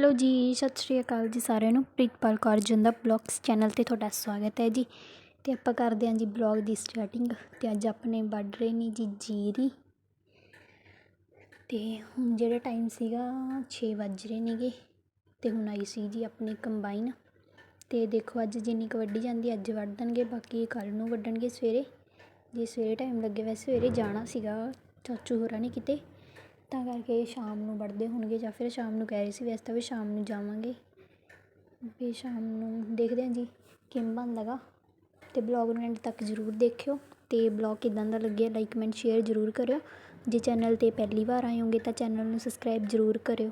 Hello ਜੀ, ਸਤਿ ਸ਼੍ਰੀ ਅਕਾਲ ਜੀ ਸਾਰਿਆਂ ਨੂੰ। ਪ੍ਰੀਤਪਾਲ ਕੌਰ ਜਿੰਦਾ ਬਲੌਗਸ ਚੈਨਲ ਤੇ ਤੁਹਾਡਾ ਸਵਾਗਤ ਹੈ ਜੀ। ਤੇ ਆਪਾਂ ਕਰਦੇ ਹਾਂ ਜੀ ਬਲੌਗ ਦੀ ਸਟਾਰਟਿੰਗ। ਤੇ ਅੱਜ ਆਪਣੇ ਵੱਢ ਰਹੇ ਨੇ ਜੀ ਜੀਰੀ। ਤੇ ਹੁਣ ਜਿਹੜਾ ਟਾਈਮ ਸੀਗਾ 6 ਵੱਜ ਰਹੇ ਨੇਗੇ। ਤੇ ਹੁਣ ਆਈ ਸੀ ਜੀ ਆਪਣੀ ਕੰਬਾਈਨ। ਤੇ ਦੇਖੋ ਅੱਜ ਜਿੰਨੀ ਕੁ ਵੱਢੀ ਜਾਂਦੀ, ਅੱਜ ਵੱਢ ਦੇਣਗੇ, ਬਾਕੀ ਕੱਲ੍ਹ ਨੂੰ ਵੱਢਣਗੇ ਸਵੇਰੇ। ਜੇ ਸਵੇਰੇ ਟਾਈਮ ਲੱਗੇ, ਵੈਸੇ ਸਵੇਰੇ ਜਾਣਾ ਸੀਗਾ, ਚਾਚੂ ਹੋਰਾਂ ਨੇ ਕਿਤੇ। ਤਾਂ ਕਰਕੇ ਸ਼ਾਮ ਨੂੰ ਵੜਦੇ ਹੋਣਗੇ ਜਾਂ ਫਿਰ ਸ਼ਾਮ ਨੂੰ ਕਹਿ ਰਹੇ ਸੀ ਵੈਸੇ ਤਾਂ ਵੀ ਸ਼ਾਮ ਨੂੰ ਜਾਵਾਂਗੇ। ਵੀ ਸ਼ਾਮ ਨੂੰ ਦੇਖਦੇ ਹਾਂ ਜੀ ਕਿਵੇਂ ਬਣਦਾ ਗਾ। ਅਤੇ ਬਲੋਗ ਨੂੰ ਐਂਡ ਤੱਕ ਜ਼ਰੂਰ ਦੇਖਿਓ ਅਤੇ ਬਲੋਗ ਕਿੱਦਾਂ ਦਾ ਲੱਗਿਆ ਲਾਈਕ ਕਮੈਂਟ ਸ਼ੇਅਰ ਜ਼ਰੂਰ ਕਰਿਓ। ਜੇ ਚੈਨਲ ਤੇ ਪਹਿਲੀ ਵਾਰ ਆਏ ਹੋਗੇ ਤਾਂ ਚੈਨਲ ਨੂੰ ਸਬਸਕ੍ਰਾਈਬ ਜ਼ਰੂਰ ਕਰਿਓ।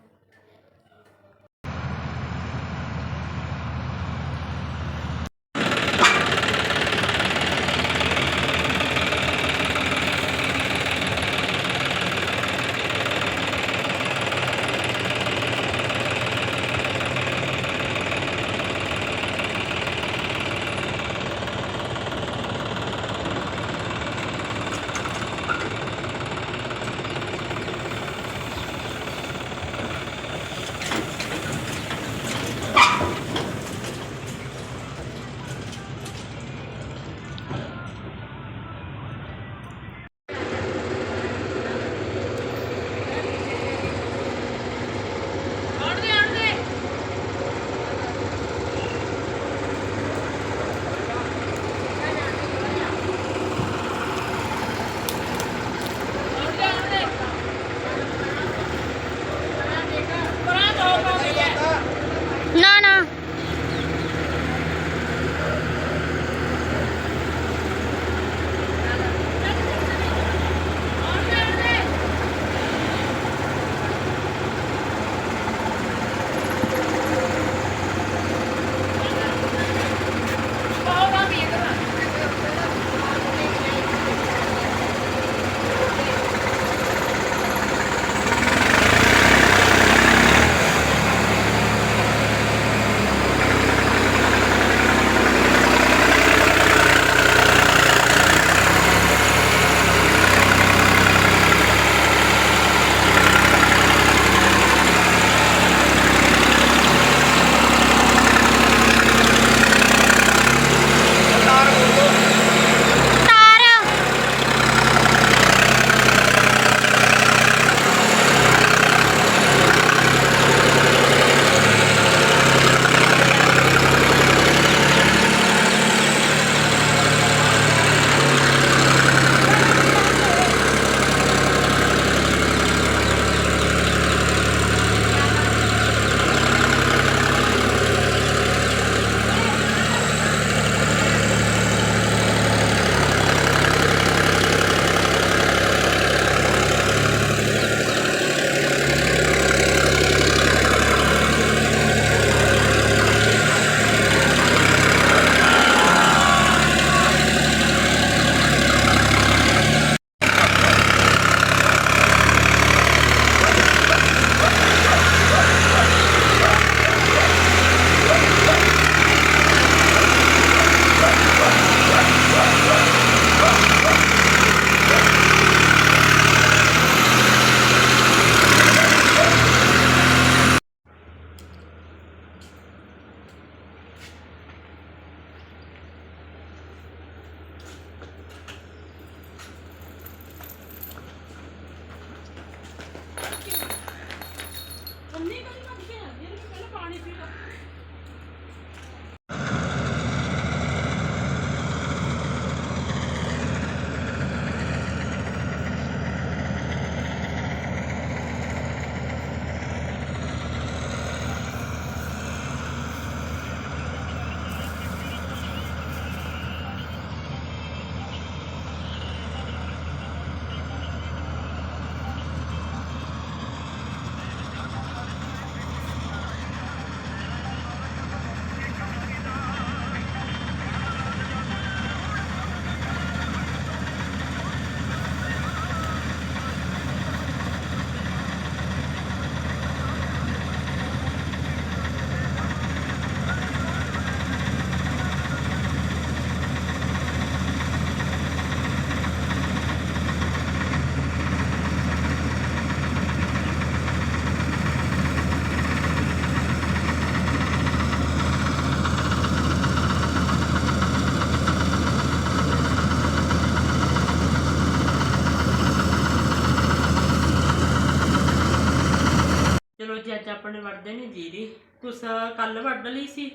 ਆਪਣੇ ਵੜਦੇ ਨੇ ਜੀਰੀ। ਕੁਛ ਕੱਲ ਵੱਢ ਲਈ ਸੀ,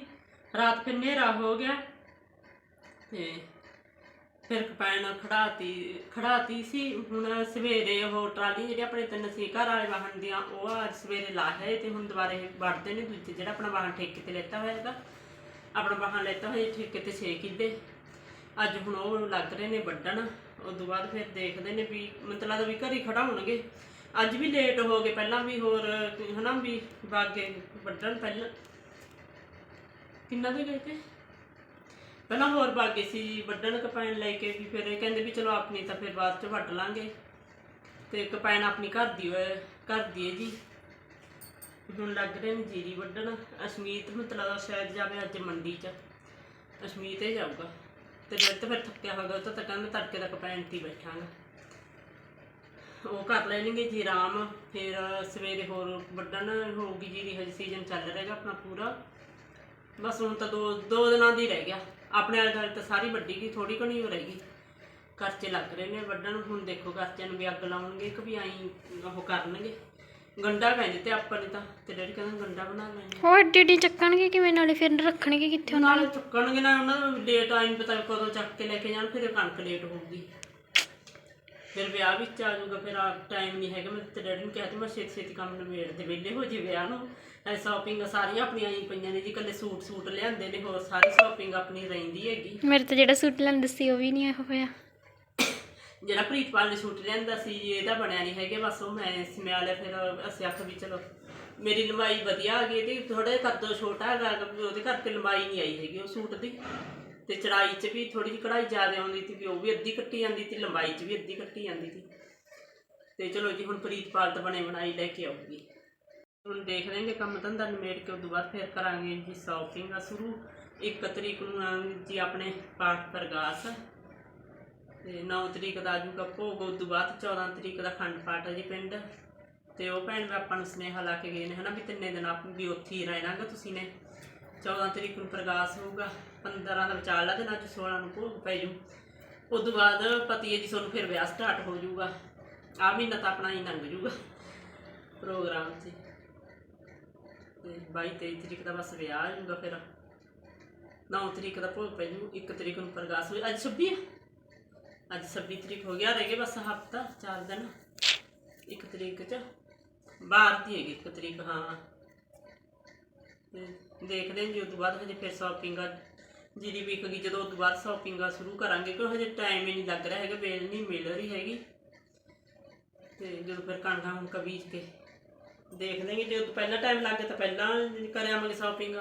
ਰਾਤ ਫਿਰ ਹਨੇਰਾ ਹੋ ਗਿਆ ਤੇ ਫਿਰ ਕਪੈਨ ਖੜਾਤੀ ਖੜਾਤੀ ਸੀ। ਹੁਣ ਸਵੇਰੇ ਉਹ ਟਰਾਲੀ ਜਿਹੜੀ ਆਪਣੇ ਤਿੰਨ ਸੀ, ਘਰ ਵਾਲੇ ਵਾਹਨ ਦੀਆਂ, ਉਹ ਅੱਜ ਸਵੇਰੇ ਲਾਹੇ ਤੇ ਹੁਣ ਦੁਬਾਰੇ ਵੜਦੇ ਨੇ। ਦੂਜੇ ਜਿਹੜਾ ਆਪਣਾ ਵਾਹਨ ਠੇਕੇ ਤੇ ਲੈਤਾ ਹੋਇਆ ਹੈਗਾ, ਆਪਣਾ ਵਾਹਨ ਲੈਤਾ ਹੋਇਆ ਠੇਕੇ ਤੇ 6 ਕਿੱਲੇ। ਅੱਜ ਹੁਣ ਉਹ ਲੱਗ ਰਹੇ ਨੇ ਵੱਢਣ। ਉਸ ਤੋਂ ਬਾਅਦ ਫਿਰ ਦੇਖਦੇ ਨੇ ਵੀ ਮਤਲਬ ਵੀ ਘਰੀ ਖੜਾਉਣਗੇ ਅੱਜ ਵੀ ਲੇਟ ਹੋ ਗਏ, ਪਹਿਲਾਂ ਵੀ ਹੋਰ, ਹਨਾ ਵੀ ਬਾਗੇ ਵੱਢਣ ਪਹਿਲਾਂ। ਕਿੰਨਾ ਦੇ ਗਏ ਤੇ? ਪਹਿਲਾਂ ਹੋਰ ਬਾਗੇ ਸੀ ਵੱਢਣ ਕਪੈਨ ਲੈ ਕੇ ਵੀ ਫਿਰ ਇਹ ਕਹਿੰਦੇ ਵੀ ਚਲੋ ਆਪਣੀ ਤਾਂ ਫਿਰ ਬਾਅਦ ਚ ਵੱਢ ਲਾਂਗੇ। ਤੇ ਕਪੈਨ ਆਪਣੀ ਘਰ ਦੀ ਹੋਏ ਘਰ ਦੀ ਹੈ ਜੀ। ਹੁਣ ਲੱਗ ਰਹੇ ਨੇ ਜੀਰੀ ਵੱਢਣ। ਅਸ਼ਮੀਤ ਮਤਲਬ ਸ਼ਾਇਦ ਜਾਵੇ ਅੱਜ ਮੰਡੀ ਚ। ਅਸ਼ਮੀਤ ਹੀ ਜਾਊਗਾ। ਤੇ ਜਦ ਤੱਕ ਫਿਰ ਥੱਕਿਆ ਹੋਗਾ ਤਾਂ ਤੱਕ ਮੈਂ ਤੜਕੇ ਤੱਕ ਪੈਣ ਤੇ ਬੈਠਾਂਗਾ। ਉਹ ਕਰ ਲੈਣਗੇ ਜੀ ਆਰਾਮ। ਫਿਰ ਸਵੇਰੇ ਹੋਰ ਵੱਢਣ ਹੋਊਗੀ ਜੀਰੀ ਹਜੇ ਸੀਜ਼ਨ ਚੱਲ ਰਿਹਾਗਾ ਆਪਣਾ ਪੂਰਾ। ਬਸ ਹੁਣ ਤਾਂ ਦੋ ਦੋ ਦਿਨਾਂ ਦੀ ਰਹਿ ਗਿਆ। ਆਪਣੇ ਵਾਲੇ ਨਾਲ ਤਾਂ ਸਾਰੀ ਵੱਡੀ ਗਈ ਥੋੜੀ ਘਣੀ ਹੋ ਰਹੀ। ਗਈ ਖਰਚੇ ਲੱਗ ਰਹੇ ਨੇ ਵੱਢਣ ਹੁਣ ਦੇਖੋ ਖਰਚਿਆਂ ਨੂੰ ਵੀ ਅੱਗ ਲਾਉਣਗੇ ਕਿ ਵੀ ਆਈ ਉਹ ਕਰਨਗੇ। ਗੰਡਾ ਕਹਿੰਦੇ ਤੇ ਆਪਾਂ ਨੇ ਤਾਂ ਤੇ ਡੈਡੀ ਕਹਿੰਦਾ ਗੰਡਾ ਬਣਾ ਲੈਣੇ ਉਹ ਏਡੀ ਏਡੀ ਚੱਕਣਗੇ ਕਿਵੇਂ ਨਾਲੇ ਫਿਰ ਰੱਖਣਗੇ ਕਿੱਥੇ ਉਹਨਾਂ ਨਾਲ ਚੁੱਕਣਗੇ ਨਾ ਉਹਨਾਂ ਨੂੰ ਲੇਟ ਆਈਂ ਪਤਾ ਕਦੋਂ ਚੱਕ ਕੇ ਲੈ ਕੇ ਜਾਣ ਫਿਰ ਕਣਕ ਲੇਟ ਹੋਊਗੀ। ਫਿਰ ਵਿਆਹ ਵਿੱਚ ਆ ਜਾਊਗਾ ਫਿਰ ਆ ਟਾਈਮ ਨਹੀਂ ਹੈਗਾ। ਮੈਂ ਤੇ ਡੈਡੀ ਨੂੰ ਕਿਹਾ ਤੇ ਮੈਂ ਛੇਤੀ ਛੇਤੀ ਕੰਮ ਨਿਬੇੜ ਦੇ ਵਿਹਲੇ ਹੋ ਜੇ ਵਿਆਹ ਨੂੰ। ਐ ਸ਼ਾਪਿੰਗ ਸਾਰੀਆਂ ਆਪਣੀਆਂ ਆਈ ਪਈਆਂ ਨੇ ਜੀ ਕੱਲੇ ਸੂਟ ਸੂਟ ਲਿਆਂਦੇ ਨੇ ਹੋਰ ਸਾਰੀ ਸ਼ਾਪਿੰਗ ਆਪਣੀ ਰਹਿੰਦੀ ਹੈਗੀ। ਮੇਰੇ ਤਾਂ ਜਿਹੜਾ ਸੂਟ ਲੈਂਦੇ ਸੀ ਉਹ ਵੀ ਨਹੀਂ ਇਹੋ ਹੋਇਆ ਜਿਹੜਾ ਪ੍ਰੀਤਪਾਲ ਨੇ ਸੂਟ ਲਿਆਂਦਾ ਸੀ ਇਹਦਾ ਬਣਿਆ ਨਹੀਂ ਹੈਗਾ ਬਸ ਉਹ ਮੈਂ ਸਮਿਆ ਲਿਆ ਫਿਰ ਅਸੀਂ ਆਖ ਵੀ ਚਲੋ ਮੇਰੀ ਲੰਬਾਈ ਵਧੀਆ ਆ ਗਈ ਤੇ ਥੋੜਾ ਕੱਦੋ ਛੋਟਾ ਹੈਗਾ ਉਹਦੇ ਕਰਕੇ ਲੰਬਾਈ ਨਹੀਂ ਆਈ ਹੈਗੀ ਉਹ ਸੂਟ ਦੀ। ਤੇ ਚੜਾਈ 'ਚ ਵੀ ਥੋੜੀ ਜਿਹੀ ਕਢਾਈ ਜ਼ਿਆਦਾ ਆਉਂਦੀ ਸੀ ਵੀ ਉਹ ਵੀ ਅੱਧੀ ਕੱਟੀ ਜਾਂਦੀ ਸੀ, ਲੰਬਾਈ 'ਚ ਵੀ ਅੱਧੀ ਕੱਟੀ ਜਾਂਦੀ ਸੀ। ਤੇ ਚਲੋ ਜੀ, ਹੁਣ ਪ੍ਰੀਤਪਾਲ ਤਾਂ ਬਣੇ ਬਣਾਈ ਲੈ ਕੇ ਆਊਗੀ। ਹੁਣ ਦੇਖ ਲੈਂਗੇ ਕੰਮ ਧੰਦਾ ਨਿਮੇੜ ਕੇ, ਉਦੋਂ ਬਾਅਦ ਫਿਰ ਕਰਾਂਗੇ ਜੀ ਸ਼ਾਪਿੰਗ ਆ ਸ਼ੁਰੂ। 1 ਤਰੀਕ ਨੂੰ ਆ ਜੀ ਆਪਣੇ ਪਾਠ ਪ੍ਰਗਾਸ। ਤੇ 9 ਤਰੀਕ ਦਾ ਆਜੂਗਾ ਭੋਗ ਉਸ ਤੋਂ ਬਾਅਦ 14 ਤਰੀਕ ਦਾ ਖੰਡ ਪਾਠ ਹੈ ਜੀ ਪਿੰਡ। ਤੇ ਉਹ ਭੈਣ ਵੀ ਆਪਾਂ ਨੂੰ ਸੁਨੇਹਾ ਲਾ ਕੇ ਗਏ ਨੇ ਹਨਾ ਵੀ ਤਿੰਨੇ ਦਿਨ ਆਪ ਵੀ ਉੱਥੇ ਹੀ ਰਹਿਣਾਗਾ ਤੁਸੀਂ ਨੇ। 14 ਤਰੀਕ ਨੂੰ ਪ੍ਰਗਾਸ ਹੋਊਗਾ। 15 ਦਾ ਵਿਚਾਲਾ ਦਿਨ ਅੱਜ 16 ਨੂੰ ਭੋਗ ਪੈ ਜੂ। ਉਸ ਤੋਂ ਬਾਅਦ ਪਤੀ ਹੈ ਜੀ ਤੁਹਾਨੂੰ ਫਿਰ ਵਿਆਹ ਸਟਾਰਟ ਹੋ ਜਾਊਗਾ ਆ ਮਹੀਨਾ ਤਾਂ ਆਪਣਾ ਹੀ ਲੰਘ ਜਾਊਗਾ ਪ੍ਰੋਗਰਾਮ 'ਚ ਤੇ 22 23 ਤਰੀਕ ਦਾ ਬਸ ਵਿਆਹ ਆ ਜਾਊਗਾ ਫਿਰ। 9 ਤਰੀਕ ਦਾ ਭੋਗ ਪੈ ਜੂ 1 ਤਰੀਕ ਨੂੰ ਪ੍ਰਗਾਸ ਹੋਈ। ਅੱਜ 26 ਹੈ ਅੱਜ 26 ਤਰੀਕ ਹੋ ਗਿਆ, ਰਹਿ ਗਏ ਬਸ ਹਫਤਾ, ਚਾਰ ਦਿਨ। ਇੱਕ ਤਰੀਕ ਚ। ਬਾਹਰ ਦੀ ਹੈਗੀ ਇੱਕ ਤਰੀਕ, ਹਾਂ। ਦੇਖਦੇ ਹਾਂ ਜੀ ਉਸ ਤੋਂ ਬਾਅਦ ਹਜੇ ਫਿਰ ਸ਼ਾਪਿੰਗ ਜਿਹਦੀ ਵਿਕ ਗਈ, ਜਦੋਂ ਉਸ ਤੋਂ ਬਾਅਦ ਸ਼ਾਪਿੰਗ ਆ ਸ਼ੁਰੂ ਕਰਾਂਗੇ, ਕਿਉਂ ਹਜੇ ਟਾਈਮ ਹੀ ਨਹੀਂ ਲੱਗ ਰਿਹਾ ਹੈਗਾ, ਵੇਲ ਨਹੀਂ ਮਿਲ ਰਹੀ ਹੈਗੀ। ਤੇ ਜਦੋਂ ਫਿਰ ਕਣਕਾਂ ਹੁਣ ਬੀਜ ਕੇ ਦੇਖ ਲੈਂਗੇ ਜੇ ਉਦੋਂ ਪਹਿਲਾਂ ਟਾਈਮ ਲੱਗ ਗਿਆ ਤਾਂ ਪਹਿਲਾਂ ਕਰਾਂਗੇ ਸ਼ਾਪਿੰਗ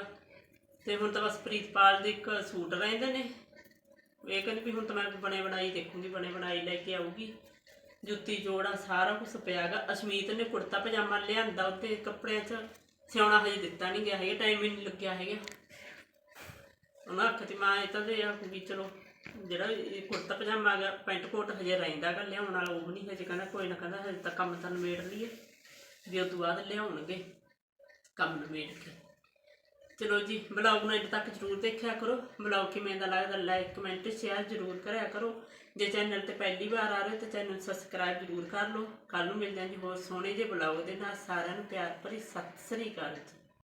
ਤੇ ਹੁਣ ਤਾਂ ਬਸ ਪ੍ਰੀਤਪਾਲ ਦੇ ਇੱਕ ਸੂਟ ਰਹਿੰਦੇ ਨੇ। ਇਹ ਕਹਿੰਦੀ ਵੀ ਹੁਣ ਤਾਂ ਮੈਂ ਬਣੇ ਬਣਾਈ ਦੇਖੂੰਗੀ, ਬਣੇ ਬਣਾਈ ਲੈ ਕੇ ਆਊਗੀ। ਜੁੱਤੀ, ਜੋੜਾ ਸਾਰਾ ਕੁਝ ਪਿਆਗਾ। ਅਸ਼ਮੀਤ ਨੇ ਕੁੜਤਾ ਪਜਾਮਾ ਲਿਆਂਦਾ ਉੱਤੇ ਕੱਪੜਿਆਂ 'ਚ। ਸਿਉਣਾ ਹਜੇ ਦਿੱਤਾ ਨਹੀਂ ਗਿਆ ਹੈਗਾ ਟਾਈਮ ਹੀ ਨਹੀਂ ਲੱਗਿਆ ਹੈਗਾ। ਉਹਨਾਂ ਆਖਿਆ ਤੇ ਮੈਂ ਇਹ ਤਾਂ ਦੇ ਆ ਵੀ ਚਲੋ, ਜਿਹੜਾ ਇਹ ਕੁੜਤਾ ਪਜਾਮਾ ਹੈਗਾ, ਪੈਂਟ ਕੋਟ ਹਜੇ ਰਹਿੰਦਾ ਗਾ ਲਿਆਉਣ ਵਾਲਾ ਉਹ ਨਹੀਂ ਹਜੇ ਕਹਿੰਦਾ ਕੋਈ ਨਾ ਕਹਿੰਦਾ, ਹਜੇ ਤਾਂ ਕੰਮ ਤਾਂ ਨਿਬੇੜ ਲਈਏ। ਵੀ ਉਹ ਤੋਂ ਬਾਅਦ ਲਿਆਉਣਗੇ, ਕੰਮ ਨਿਬੇੜ ਕੇ। ਚਲੋ ਜੀ, ਬਲੌਗ ਨੂੰ ਇੱਥੇ ਤੱਕ ਜਰੂਰ ਦੇਖਿਆ ਕਰੋ। ਬਲੌਗ ਕਿਵੇਂ ਦਾ ਲੱਗਦਾ ਲਾਈਕ ਕਮੈਂਟ ਸ਼ੇਅਰ ਜਰੂਰ ਕਰਿਆ ਕਰੋ। ਜੇ ਚੈਨਲ ਤੇ ਪਹਿਲੀ ਵਾਰ ਆ ਰਹੇ ਹੋ ਤਾਂ ਚੈਨਲ ਸਬਸਕ੍ਰਾਈਬ ਜਰੂਰ ਕਰ ਲਓ। ਕੱਲ ਨੂੰ ਮਿਲਦੇ ਹਾਂ ਜੀ ਹੋਰ ਸੋਹਣੇ ਜਿਹੇ ਬਲੌਗ ਦੇ ਨਾਲ। ਸਾਰਿਆਂ ਨੂੰ ਪਿਆਰ ਭਰੀ ਸਤਿ ਸ੍ਰੀ ਅਕਾਲ ਜੀ।